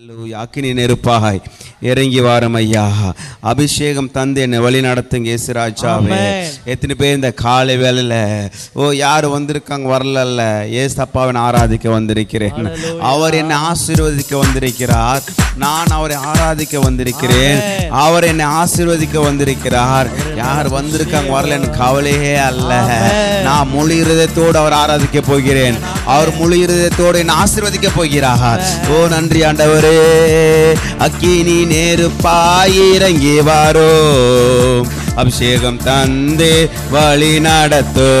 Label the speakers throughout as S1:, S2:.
S1: அல்லேலூயா. அக்கினி நெருப்பாய் இறங்கி வாரம் ஐயா அபிஷேகம் தந்து என்னை வழி நடத்துங்க ஏசுராஜாவே. எத்தனை பேர் இந்த காலை வேலையில ஓ யார் வந்திருக்காங்க வரலல்ல ஏசப்பாவை நான் ஆராதிக்க வந்திருக்கிறேன். அவர் என்னை ஆசீர்வதிக்க வந்திருக்கிறார் நான் அவரை ஆராதிக்க வந்திருக்கிறேன். அவர் என்னை ஆசீர்வதிக்க வந்திருக்கிறார். யார் வந்திருக்காங்க வரல எனக்கு கவலையே அல்ல. நான் முழு இருதயத்தோடு அவர் ஆராதிக்க போகிறேன். அவர் முழு இருதயத்தோடு என்னை ஆசீர்வதிக்க போகிறார். ஓ நன்றி ஆண்டவரே. அக்கினி நெருப்பாய் இறங்கி வாரோ. அபிஷேகம் தந்து வழி நடத்தோ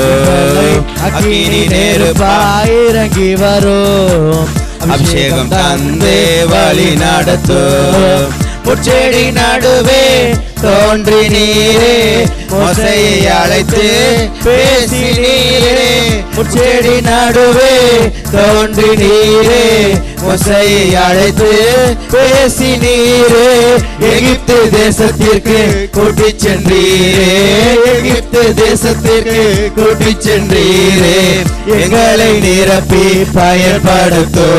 S1: அக்கினி நெருப்பாய்
S2: இறங்கி வரும்.
S1: அபிஷேகம் தந்து வழி நடத்தோ முச்செடி நடுவே தோன்றி நீரே மொசையை அழைத்து பேசி நீரே. முச்செடி நடுவே தோன்றி நீரே மொசையை அழைத்து பேசி நீரே. எகிப்து தேசத்திற்கு கூட்டி சென்றீரே எகிப்து தேசத்திற்கு கூட்டி சென்றீரே. எங்களை நிரப்பி பயன்படுத்தோ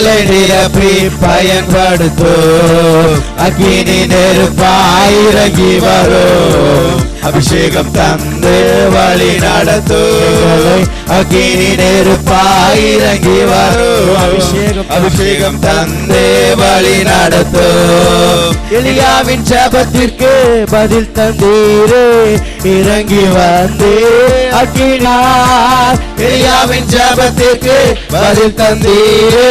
S1: எங்களை நிரப்பி பயன்படுத்தோ அக்கினி நெருப்பாய் இறங்கி வரும். அபிஷேகம் தந்து வழி நடத்தோ அக்கினி நெருப்பாய் இறங்கி வரும்.
S2: அபிஷேகம்
S1: அபிஷேகம் தந்து வழி நடத்தோ
S2: எலியாவின் ஜபத்திற்கு பதில் தந்தீரே. இறங்கி வந்தே அக்கினார்
S1: எலியாவின் ஜபத்திற்கு பதில் தந்தீரே.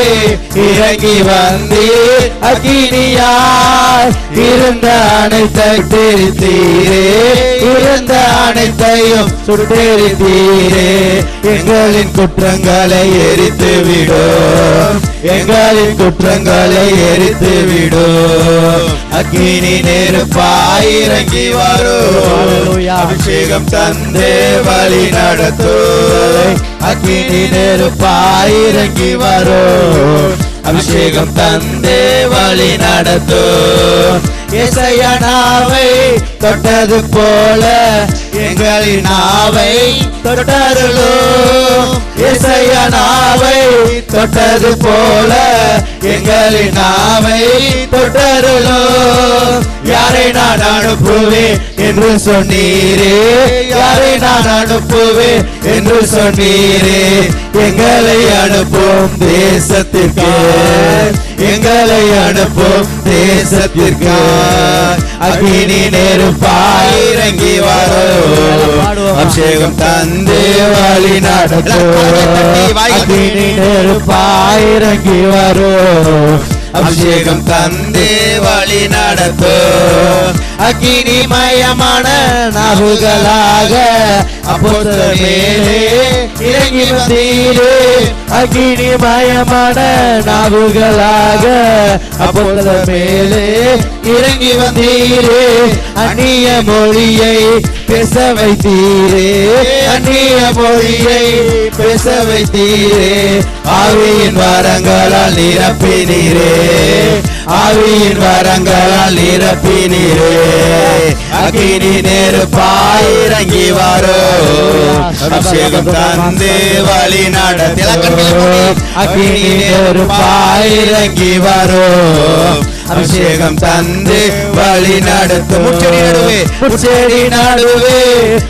S1: இறங்கி வந்தீர்
S2: அக்கினியார்
S1: இருந்த அனைத்தை தெரித்தீரே இருந்த அனைத்தையும் சுட்டெரித்தீரே. எங்களின் குற்றங்களை எரித்து விடும் எங்களின் குற்றங்களை எரித்து விடும் அக்கினி நெருப்பாய் இறங்கி வரும். அபிஷேகம் தந்தே வழி நடத்தும். அக்கினி நெருப்பாய் இறங்கி வரும் அபிஷேகம் தந்தே வழி நடத்தும். இசையனாவை தொட்டது போல எங்களின் நாவை தொட்டருளோ இசையனாவை தொட்டது போல எங்களின் நாவை தொட்டருளோ யாரை நான் அனுப்புவேன் என்று சொன்னீரே? யாரை நான் அனுப்புவேன் என்று சொன்னீரே? எங்களை அனுப்பும் தேசத்திற்கு. எங்களை அனுப்பும் தேசத்திற்கு அக்னி நெருப்பாய் இறங்கி வரும். அபிஷேகம் தந்து வழி நடத்தும் அக்னி நெருப்பாய் இறங்கி வரும். அபிஷேகம் தந்து வழி நடத்தோ அக்கினிமயமான நபுகளாக அப்போது மேலே இறங்கி வந்தீரே
S2: அக்கினிமயமான நாவுகளாக
S1: அப்போது மேலே இறங்கி வந்தீரே அந்நிய மொழியை பேச வைத்தீரே அந்நிய மொழியை பேச வைத்தீரே ஆவியின் வரங்களால் நிரப்பினீரே ஆவியின் வரங்களால் நிரப்பினீரே. அக்கினி நெருப்பாய் இறங்கி வரும் அபிஷேகம் தந்து வழி நடத்தி. அக்கினி நெருப்பாய் இறங்கி வரும் அபிஷேகம் தந்து வழி நடத்தும் முச்செடி நடுவே. முச்செடி நடுவே.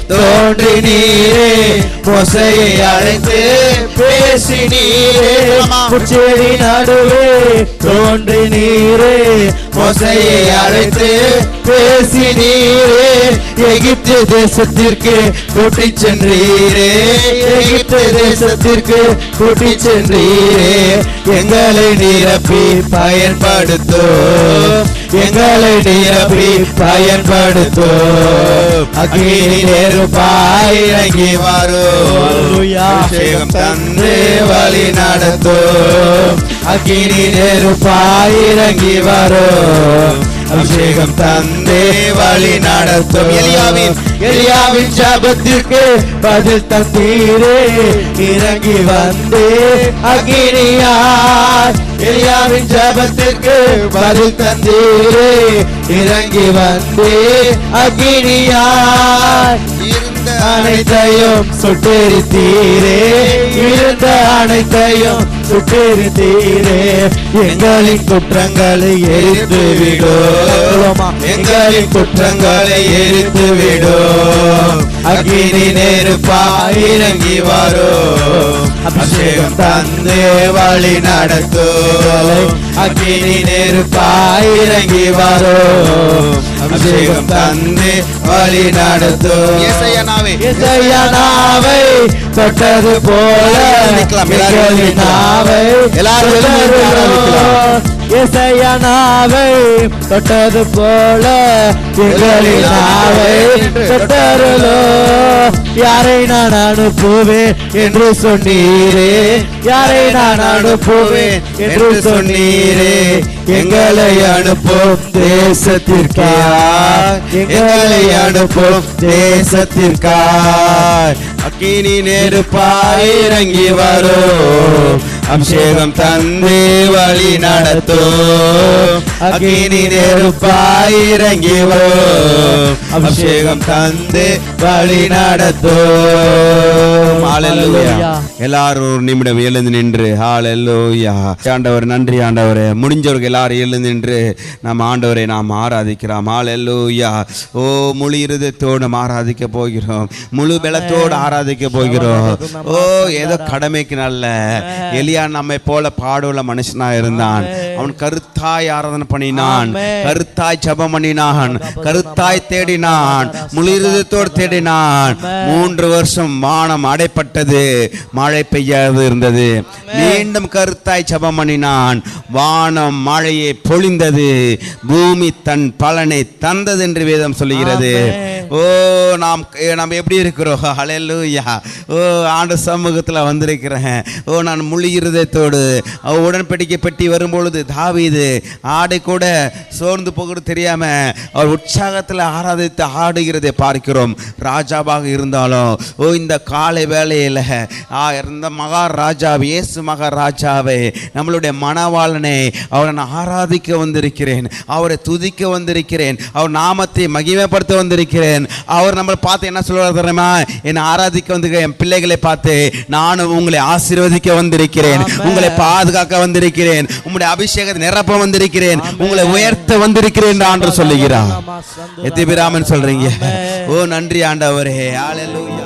S1: தோன்றி நீரே. மொசையை அழைத்து பேசி நீரே.
S2: முச்செடி நடுவே. தோன்றி நீரே.
S1: மோசையை அழைத்து பேசினீரே எகிப்து தேசத்திற்கு கூட்டி சென்றீரே. எகிப்து தேசத்திற்கு கூட்டி சென்றீரே. எங்களை நிரப்பி பயன்படுத்தோ எங்களை நிரப்பி பயன்படுத்தோ அக்கினி நெருப்பாய் இறங்கி வரும். தந்து வழி நெருப்பாய் இறங்கி வரும். அபிஷேகம் தந்தே வழி நடத்தும். எலியாவின் எலியாவின் ஜபத்திற்கு
S2: பதில் தந்தீரே. இறங்கி வந்தே அகினியார்.
S1: எலியாவின் ஜபத்திற்கு பதில் தந்தீரே. இறங்கி வந்தே
S2: அகினியார். அனைத்தையும் சுட்டெரித்தீரே. இருந்த அனைத்தையும் சுட்டெரித்தீரே. எங்களின் குற்றங்களை எரித்து விடும்
S1: எங்களின் குற்றங்களை எரித்து விடும் அக்கினி நெருப்பா இறங்கி வரும். அபிஷேகம் தந்து வழி நடத்தும் அக்கினி நெருப்பாய் இறங்கி வரும் அபிஷேகம் தந்து வழி நடத்தும் இசையனாவே
S2: இசையனாவை தொட்டது இசையனாவை தொட்டது போல எங்களின் நாவை தொட்டருளோ. யாரை நான் அனுப்புவேன் என்று சொன்னீரே. யாரை நான் அனுப்புவேன் என்று சொன்னீரே. எங்களை அனுப்பும் தேசத்திற்கா
S1: எங்களை அனுப்பும் தேசத்திற்காய். அக்கினி நெருப்பாய் இறங்கி வரும். அபிஷேகம் தந்து வழி நடத்தோ. அக்னி நெருப்பாய் இறங்கி அபிஷேகம் தந்து வழி நடத்தோ. எல்லாரும் ஒரு நிமிடம் எழுந்து நின்று ஹalleluya ஆண்டவர் நன்றி ஆண்டவரே. முடிஞ்சவர்கள் எல்லாரும் எழுந்து நின்று நாம் ஆண்டவரை நாம் ஆராதிக்கிறோம். ஹalleluya ஓ முழு இருதயத்தோடு நாம் ஆராதிக்க போகிறோம். முழு பலத்தோடு ஆராதிக்க போகிறோம். ஓ ஏதோ கடமைக்கு நல்ல. எலியா நம்மை போல பாடுள்ள மனுஷனா இருந்தான். அவன் கருத்தாய் ஆராதனை பண்ணினான். கருத்தாய் ஜெபம் பண்ணினான். கருத்தாய் தேடினான். முழு இருதயத்தோடு தேடினான். மூன்று வருஷம் வானம் அடைப்பட்டது மழை பெய்யாது இருந்தது. மீண்டும் கருத்தாய் ஜெபம் பண்ணினான். வானம் மழையை பொழிந்தது பூமி தன் பலனை தந்தது என்று வேதம் சொல்லுகிறது. ஓ நாம் நாம் எப்படி இருக்கிறோம்? ஹalleluya. ஓ ஆண்டு சமூகத்தில் வந்திருக்கிறேன். ஓ நான் முழு இருதயத்தோடு அவ உடன்படிக்கை பெட்டி வரும்பொழுது தாவீது ஆடை கூட சோர்ந்து போகிறது தெரியாம அவர் உற்சாகத்தில் ஆராதித்து ஆடுகிறதை பார்க்கிறோம். ராஜாவாக இருந்தாலும் ஓ இந்த காலை வேளையில் ஆ இருந்த மகாராஜா இயேசு மகாராஜாவை நம்மளுடைய மணவாளனை அவரை நான் ஆராதிக்க வந்திருக்கிறேன். அவரை துதிக்க வந்திருக்கிறேன். அவர் நாமத்தை மகிமைப்படுத்த வந்திருக்கிறேன். அவர் நம்மளை பார்த்து என்ன சொல்றாரு தெரியுமா? என்னை ஆராதிக்க வந்திருக்க என் பிள்ளைகளை பார்த்து நானும் உங்களை ஆசீர்வதிக்க வந்திருக்கிறேன். உங்களை பாதுகாக்க வந்திருக்கிறேன். உங்களுடைய அபிஷேகத்தை நிரப்ப வந்திருக்கிறேன். உங்களை உயர்த்த வந்திருக்கிறேன் என்று சொல்லுகிறார். எத்திபிராமன் சொல்றீங்க? ஓ நன்றி ஆண்டவரே. ஹalleluya.